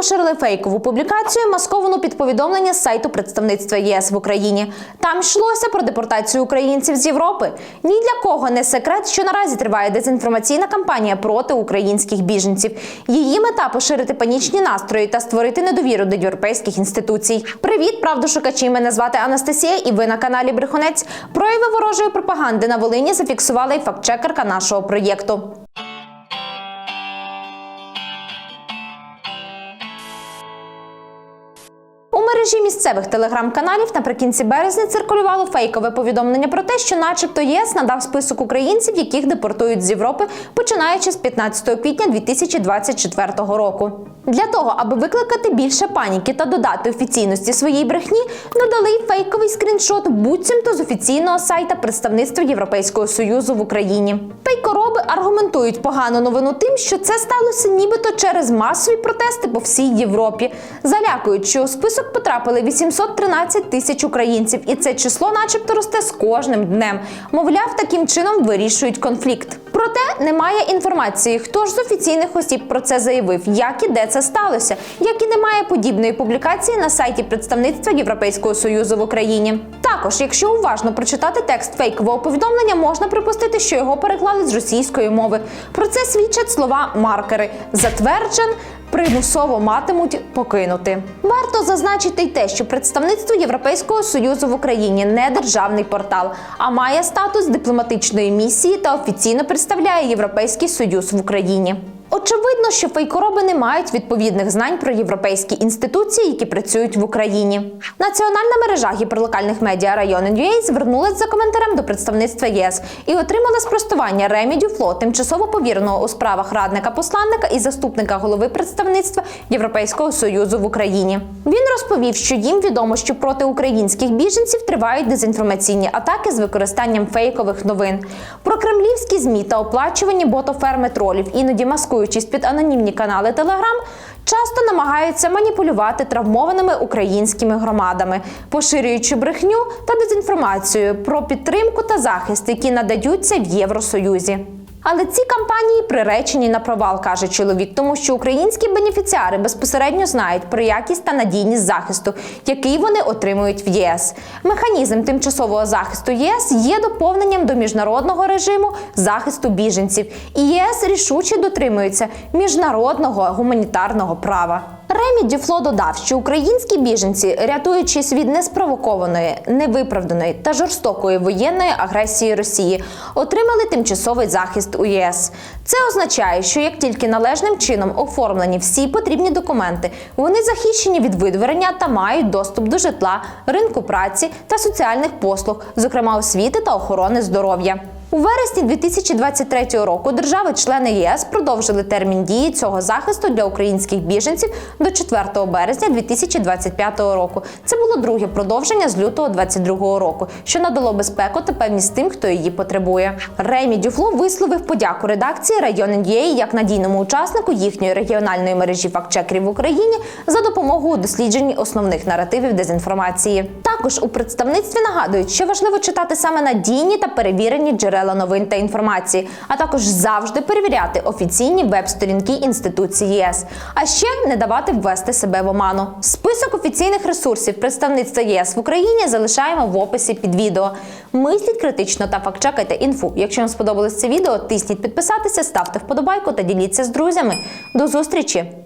поширили фейкову публікацію, масковану під повідомлення з сайту представництва ЄС в Україні. Там йшлося про депортацію українців з Європи. Ні для кого не секрет, що наразі триває дезінформаційна кампанія проти українських біженців. Її мета поширити панічні настрої та створити недовіру до європейських інституцій. Привіт, правдошукачі! Мене звати Анастасія, і ви на каналі Брехунець. Прояви ворожої пропаганди на Волині зафіксувала і фактчекерка нашого проєкту. Мережі місцевих телеграм-каналів наприкінці березня циркулювало фейкове повідомлення про те, що, начебто, ЄС надав список українців, яких депортують з Європи, починаючи з 15 квітня 2024 року. Для того, аби викликати більше паніки та додати офіційності своїй брехні, надали фейковий скріншот буцімто з офіційного сайта представництва Європейського союзу в Україні. Фейкороби аргументують погану новину тим, що це сталося нібито через масові протести по всій Європі. Залякують, що у список потрапили 813 тисяч українців, і це число, начебто, росте з кожним днем. Мовляв, таким чином вирішують конфлікт. Проте немає інформації, хто ж з офіційних осіб про це заявив, як і де це сталося, як і немає подібної публікації на сайті представництва Європейського союзу в Україні. Також, якщо уважно прочитати текст фейкового повідомлення, можна припустити, що його переклали з російської мови. Про це свідчать слова маркери затверджен. Примусово матимуть покинути. Варто зазначити й те, що представництво Європейського союзу в Україні не державний портал, а має статус дипломатичної місії та офіційно представляє Європейський Союз в Україні. Очевидно, що фейкороби не мають відповідних знань про європейські інституції, які працюють в Україні. Національна мережа гіперлокальних медіа район.ua звернулась за коментарем до представництва ЄС і отримала спростування Ремідю Фло, тимчасово повіреного у справах радника посланника і заступника голови представництва Європейського союзу в Україні. Він розповів, що їм відомо, що проти українських біженців тривають дезінформаційні атаки з використанням фейкових новин. Про кремлівські змі та оплачувані ботоферми тролів, іноді маскуючись під анонімні канали Телеграм, часто намагаються маніпулювати травмованими українськими громадами, поширюючи брехню та дезінформацію про підтримку та захист, які надаються в Євросоюзі. Але ці кампанії приречені на провал, каже чоловік, тому що українські бенефіціари безпосередньо знають про якість та надійність захисту, який вони отримують в ЄС. Механізм тимчасового захисту ЄС є доповненням до міжнародного режиму захисту біженців, і ЄС рішуче дотримується міжнародного гуманітарного права. Ремі Дюфло додав, що українські біженці, рятуючись від неспровокованої, невиправданої та жорстокої воєнної агресії Росії, отримали тимчасовий захист у ЄС. Це означає, що як тільки належним чином оформлені всі потрібні документи, вони захищені від видворення та мають доступ до житла, ринку праці та соціальних послуг, зокрема освіти та охорони здоров'я. У вересні 2023 року держави-члени ЄС продовжили термін дії цього захисту для українських біженців до 4 березня 2025 року. Це було друге продовження з лютого 2022 року, що надало безпеку та певність тим, хто її потребує. Ремі Дюфло висловив подяку редакції район NDA як надійному учаснику їхньої регіональної мережі фактчекерів в Україні за допомогою у дослідженні основних наративів дезінформації. Також у представництві нагадують, що важливо читати саме надійні та перевірені джерела новин та інформації, а також завжди перевіряти офіційні веб-сторінки інституції ЄС, а ще не давати ввести себе в оману. Список офіційних ресурсів представництва ЄС в Україні залишаємо в описі під відео. Мисліть критично та фактчекайте інфу. Якщо вам сподобалось це відео, тисніть підписатися, ставте вподобайку та діліться з друзями. До зустрічі!